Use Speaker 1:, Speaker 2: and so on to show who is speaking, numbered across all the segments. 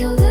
Speaker 1: you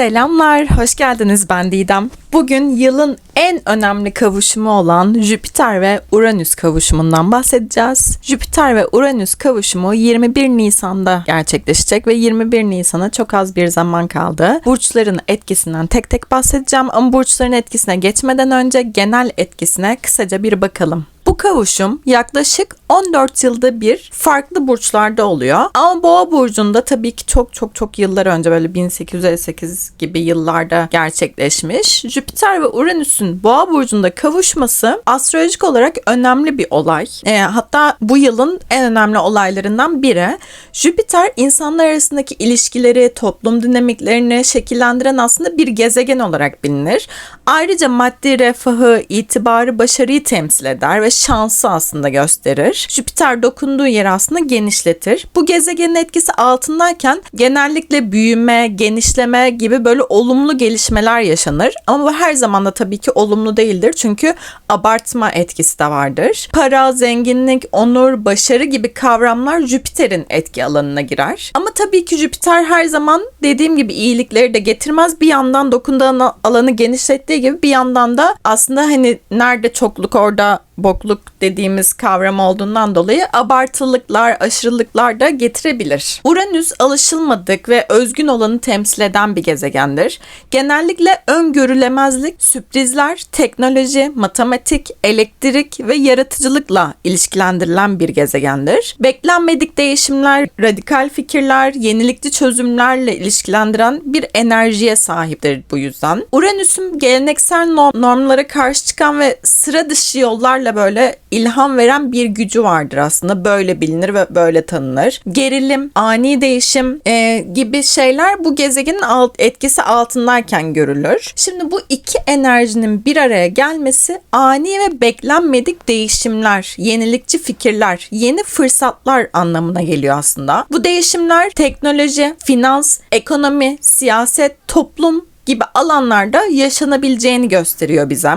Speaker 2: Selamlar, hoş geldiniz ben Didem. Bugün yılın en önemli kavuşumu olan Jüpiter ve Uranüs kavuşumundan bahsedeceğiz. Jüpiter ve Uranüs kavuşumu 21 Nisan'da gerçekleşecek ve 21 Nisan'a çok az bir zaman kaldı. Burçların etkisinden tek tek bahsedeceğim ama burçların etkisine geçmeden önce genel etkisine kısaca bir bakalım. Bu kavuşum yaklaşık 14 yılda bir farklı burçlarda oluyor. Ama Boğa burcunda tabii ki çok çok çok yıllar önce böyle 1858 gibi yıllarda gerçekleşmiş. Jüpiter ve Uranüs'ün Boğa burcunda kavuşması astrolojik olarak önemli bir olay. E, hatta bu yılın en önemli olaylarından biri. Jüpiter insanlar arasındaki ilişkileri, toplum dinamiklerini şekillendiren aslında bir gezegen olarak bilinir. Ayrıca maddi refahı, itibarı, başarıyı temsil eder ve şansı aslında gösterir. Jüpiter dokunduğu yeri aslında genişletir. Bu gezegenin etkisi altındayken genellikle büyüme, genişleme gibi böyle olumlu gelişmeler yaşanır. Ama bu her zaman da tabii ki olumlu değildir. Çünkü abartma etkisi de vardır. Para, zenginlik, onur, başarı gibi kavramlar Jüpiter'in etki alanına girer. Ama tabii ki Jüpiter her zaman dediğim gibi iyilikleri de getirmez. Bir yandan dokunduğu alanı genişlettiği gibi bir yandan da aslında hani nerede çokluk orada bokluk dediğimiz kavram olduğundan dolayı abartılıklar, aşırılıklar da getirebilir. Uranüs alışılmadık ve özgün olanı temsil eden bir gezegendir. Genellikle öngörülemezlik, sürprizler, teknoloji, matematik, elektrik ve yaratıcılıkla ilişkilendirilen bir gezegendir. Beklenmedik değişimler, radikal fikirler, yenilikçi çözümlerle ilişkilendiren bir enerjiye sahiptir bu yüzden. Uranüs'ün geleneksel no- normlara karşı çıkan ve sıra dışı yollarla böyle ilham veren bir gücü vardır aslında. Böyle bilinir ve böyle tanınır. Gerilim, ani değişim e, gibi şeyler bu gezegenin alt, etkisi altındayken görülür. Şimdi bu iki enerjinin bir araya gelmesi ani ve beklenmedik değişimler, yenilikçi fikirler, yeni fırsatlar anlamına geliyor aslında. Bu değişimler teknoloji, finans, ekonomi, siyaset, toplum gibi alanlarda yaşanabileceğini gösteriyor bize.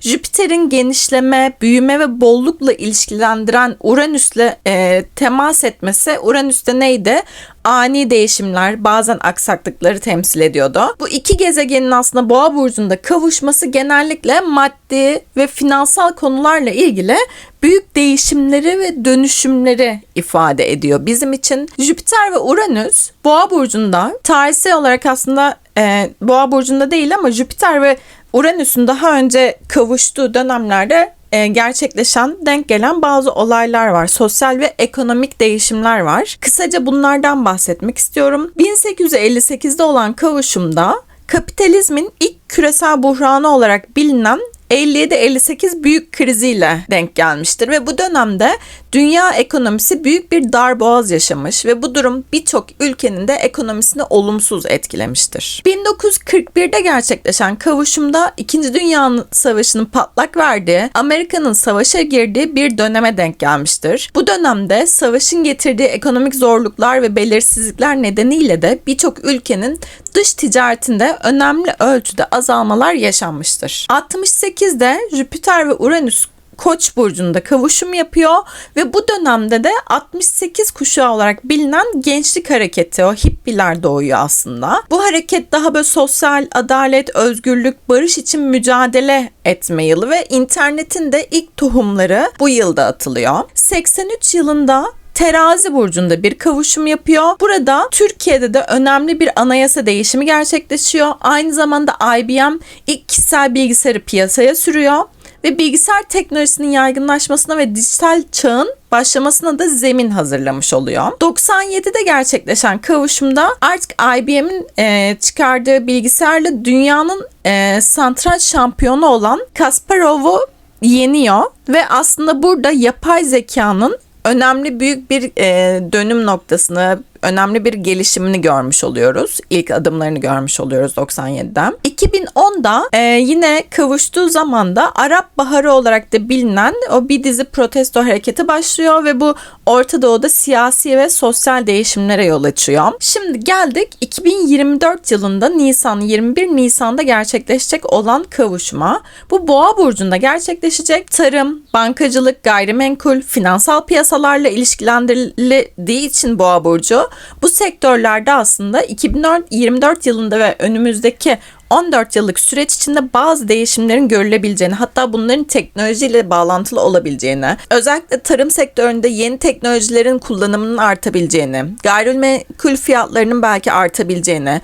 Speaker 2: Jüpiter'in genişleme, büyüme ve bollukla ilişkilendiren Uranüs'le e, temas etmesi Uranüs'te neydi? Ani değişimler, bazen aksaklıkları temsil ediyordu. Bu iki gezegenin aslında Boğa burcunda kavuşması genellikle maddi ve finansal konularla ilgili büyük değişimleri ve dönüşümleri ifade ediyor. Bizim için Jüpiter ve Uranüs Boğa burcunda tarihsel olarak aslında e, Boğa burcunda değil ama Jüpiter ve Uranüs'ün daha önce kavuştuğu dönemlerde e, gerçekleşen, denk gelen bazı olaylar var. Sosyal ve ekonomik değişimler var. Kısaca bunlardan bahsetmek istiyorum. 1858'de olan kavuşumda kapitalizmin ilk küresel buhranı olarak bilinen 57-58 büyük kriziyle denk gelmiştir ve bu dönemde dünya ekonomisi büyük bir darboğaz yaşamış ve bu durum birçok ülkenin de ekonomisini olumsuz etkilemiştir. 1941'de gerçekleşen kavuşumda 2. Dünya Savaşı'nın patlak verdiği, Amerika'nın savaşa girdiği bir döneme denk gelmiştir. Bu dönemde savaşın getirdiği ekonomik zorluklar ve belirsizlikler nedeniyle de birçok ülkenin dış ticaretinde önemli ölçüde azalmalar yaşanmıştır. 68'de Jüpiter ve Uranüs Koç burcunda kavuşum yapıyor ve bu dönemde de 68 kuşağı olarak bilinen gençlik hareketi o hippiler doğuyor aslında. Bu hareket daha böyle sosyal adalet, özgürlük, barış için mücadele etme yılı ve internetin de ilk tohumları bu yılda atılıyor. 83 yılında Terazi burcunda bir kavuşum yapıyor. Burada Türkiye'de de önemli bir anayasa değişimi gerçekleşiyor. Aynı zamanda IBM ilk kişisel bilgisayarı piyasaya sürüyor ve bilgisayar teknolojisinin yaygınlaşmasına ve dijital çağın başlamasına da zemin hazırlamış oluyor. 97'de gerçekleşen kavuşumda artık IBM'in e, çıkardığı bilgisayarla dünyanın e, santranç şampiyonu olan Kasparov'u yeniyor ve aslında burada yapay zekanın önemli büyük bir e, dönüm noktasını önemli bir gelişimini görmüş oluyoruz. İlk adımlarını görmüş oluyoruz 97'den. 2010'da e, yine kavuştuğu zaman da Arap Baharı olarak da bilinen o bir dizi protesto hareketi başlıyor ve bu Orta Doğu'da siyasi ve sosyal değişimlere yol açıyor. Şimdi geldik 2024 yılında Nisan 21 Nisan'da gerçekleşecek olan kavuşma. Bu Boğa burcunda gerçekleşecek. Tarım, bankacılık, gayrimenkul, finansal piyasalarla ilişkilendirildiği için Boğa burcu bu sektörlerde aslında 2024 yılında ve önümüzdeki 14 yıllık süreç içinde bazı değişimlerin görülebileceğini hatta bunların teknolojiyle bağlantılı olabileceğini, özellikle tarım sektöründe yeni teknolojilerin kullanımının artabileceğini, gayrimenkul fiyatlarının belki artabileceğini,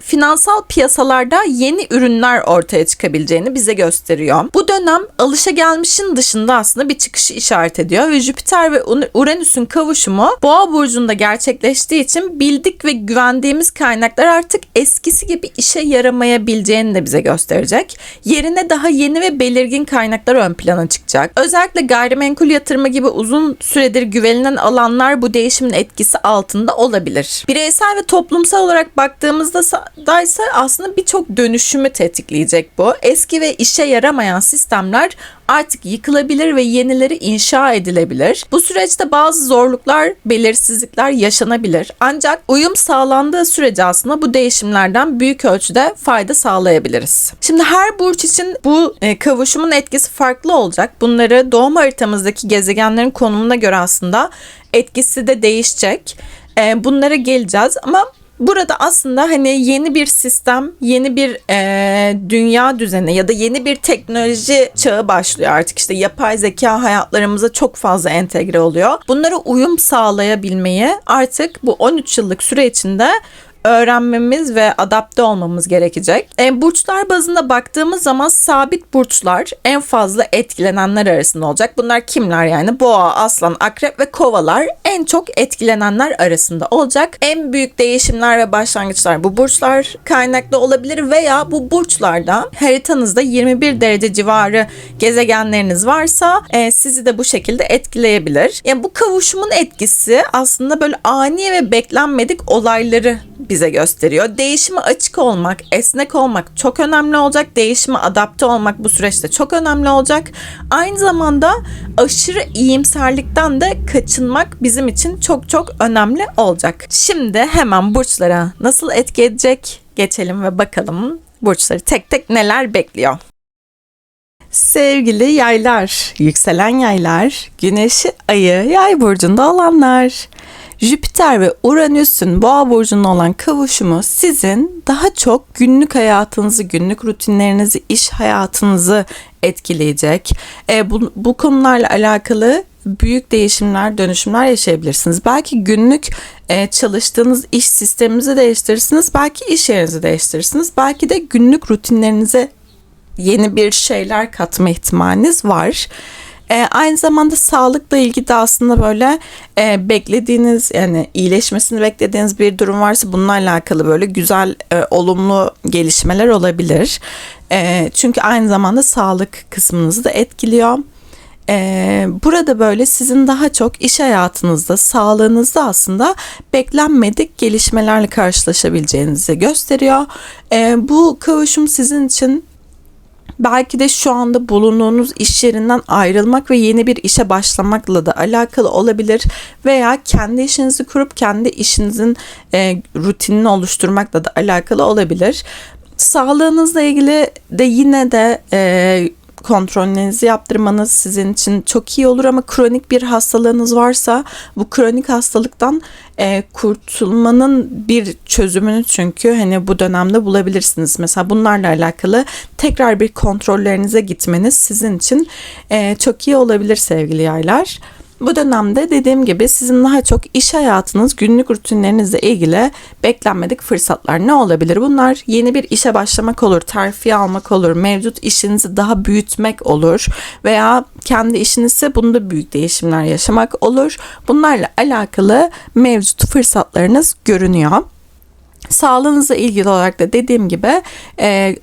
Speaker 2: finansal piyasalarda yeni ürünler ortaya çıkabileceğini bize gösteriyor. Bu dönem alışagelmişin dışında aslında bir çıkışı işaret ediyor ve Jüpiter ve Ur- Uranüs'ün kavuşumu Boğa burcunda gerçekleştiği için bildik ve güvendiğimiz kaynaklar artık eskisi gibi işe yaramayabileceğini de bize gösterecek. Yerine daha yeni ve belirgin kaynaklar ön plana çıkacak. Özellikle gayrimenkul yatırımı gibi uzun süredir güvenilen alanlar bu değişimin etkisi altında olabilir. Bireysel ve toplumsal olarak baktığımızda da ise aslında birçok dönüşümü tetikleyecek bu. Eski ve işe yaramayan sistemler artık yıkılabilir ve yenileri inşa edilebilir. Bu süreçte bazı zorluklar, belirsizlikler yaşanabilir. Ancak uyum sağlandığı sürece aslında bu değişimlerden büyük ölçüde fayda sağlayabiliriz. Şimdi her burç için bu e, kavuşumun etkisi farklı olacak. Bunları doğum haritamızdaki gezegenlerin konumuna göre aslında etkisi de değişecek. E, bunlara geleceğiz ama Burada aslında hani yeni bir sistem, yeni bir e, dünya düzeni ya da yeni bir teknoloji çağı başlıyor artık. İşte yapay zeka hayatlarımıza çok fazla entegre oluyor. Bunlara uyum sağlayabilmeyi artık bu 13 yıllık süre içinde öğrenmemiz ve adapte olmamız gerekecek. E, burçlar bazında baktığımız zaman sabit burçlar en fazla etkilenenler arasında olacak. Bunlar kimler yani? Boğa, aslan, akrep ve kovalar en çok etkilenenler arasında olacak. En büyük değişimler ve başlangıçlar bu burçlar kaynaklı olabilir veya bu burçlarda haritanızda 21 derece civarı gezegenleriniz varsa e, sizi de bu şekilde etkileyebilir. Yani bu kavuşumun etkisi aslında böyle ani ve beklenmedik olayları bize gösteriyor. Değişime açık olmak, esnek olmak çok önemli olacak. Değişime adapte olmak bu süreçte çok önemli olacak. Aynı zamanda aşırı iyimserlikten de kaçınmak bizim için çok çok önemli olacak. Şimdi hemen burçlara nasıl etki edecek geçelim ve bakalım burçları tek tek neler bekliyor. Sevgili yaylar, yükselen yaylar, güneşi ayı yay burcunda olanlar. Jüpiter ve Uranüs'ün boğa burcunda olan kavuşumu sizin daha çok günlük hayatınızı, günlük rutinlerinizi, iş hayatınızı etkileyecek. E, bu, bu konularla alakalı büyük değişimler, dönüşümler yaşayabilirsiniz. Belki günlük e, çalıştığınız iş sisteminizi değiştirirsiniz. Belki iş yerinizi değiştirirsiniz. Belki de günlük rutinlerinize yeni bir şeyler katma ihtimaliniz var. E, aynı zamanda sağlıkla ilgili de aslında böyle e, beklediğiniz yani iyileşmesini beklediğiniz bir durum varsa bununla alakalı böyle güzel e, olumlu gelişmeler olabilir. E, çünkü aynı zamanda sağlık kısmınızı da etkiliyor. Ee, burada böyle sizin daha çok iş hayatınızda, sağlığınızda aslında beklenmedik gelişmelerle karşılaşabileceğinizi gösteriyor. Ee, bu kavuşum sizin için belki de şu anda bulunduğunuz iş yerinden ayrılmak ve yeni bir işe başlamakla da alakalı olabilir veya kendi işinizi kurup kendi işinizin e, rutinini oluşturmakla da alakalı olabilir. Sağlığınızla ilgili de yine de e, kontrollerinizi yaptırmanız sizin için çok iyi olur ama kronik bir hastalığınız varsa bu kronik hastalıktan e, kurtulmanın bir çözümünü çünkü hani bu dönemde bulabilirsiniz. Mesela bunlarla alakalı tekrar bir kontrollerinize gitmeniz sizin için e, çok iyi olabilir sevgili yaylar. Bu dönemde dediğim gibi sizin daha çok iş hayatınız, günlük rutinlerinizle ilgili beklenmedik fırsatlar ne olabilir? Bunlar yeni bir işe başlamak olur, terfi almak olur, mevcut işinizi daha büyütmek olur veya kendi işinizse bunda büyük değişimler yaşamak olur. Bunlarla alakalı mevcut fırsatlarınız görünüyor. Sağlığınızla ilgili olarak da dediğim gibi e,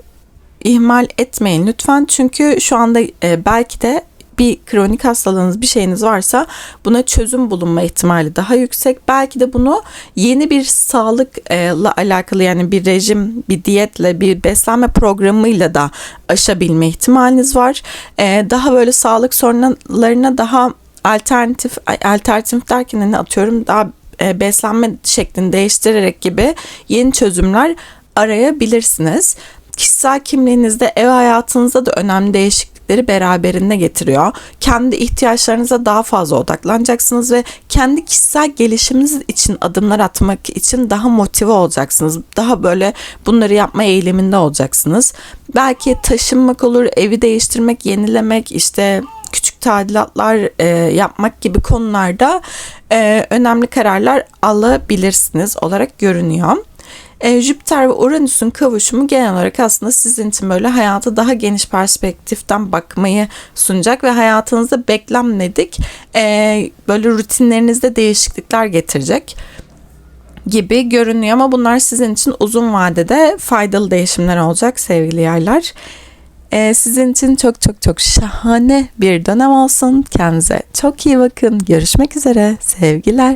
Speaker 2: ihmal etmeyin lütfen çünkü şu anda e, belki de bir kronik hastalığınız, bir şeyiniz varsa buna çözüm bulunma ihtimali daha yüksek. Belki de bunu yeni bir sağlıkla alakalı yani bir rejim, bir diyetle, bir beslenme programıyla da aşabilme ihtimaliniz var. Ee, daha böyle sağlık sorunlarına daha alternatif alternatif derken hani atıyorum daha e, beslenme şeklini değiştirerek gibi yeni çözümler arayabilirsiniz. Kişisel kimliğinizde, ev hayatınızda da önemli değişiklikleri beraberinde getiriyor. Kendi ihtiyaçlarınıza daha fazla odaklanacaksınız ve kendi kişisel gelişiminiz için adımlar atmak için daha motive olacaksınız. Daha böyle bunları yapma eğiliminde olacaksınız. Belki taşınmak olur, evi değiştirmek, yenilemek, işte küçük tadilatlar e, yapmak gibi konularda e, önemli kararlar alabilirsiniz olarak görünüyor. E, Jüpiter ve Uranüs'ün kavuşumu genel olarak aslında sizin için böyle hayata daha geniş perspektiften bakmayı sunacak ve hayatınızda beklenmedik e, böyle rutinlerinizde değişiklikler getirecek gibi görünüyor ama bunlar sizin için uzun vadede faydalı değişimler olacak sevgili yerler. Ee, sizin için çok çok çok şahane bir dönem olsun. Kendinize çok iyi bakın. Görüşmek üzere. Sevgiler.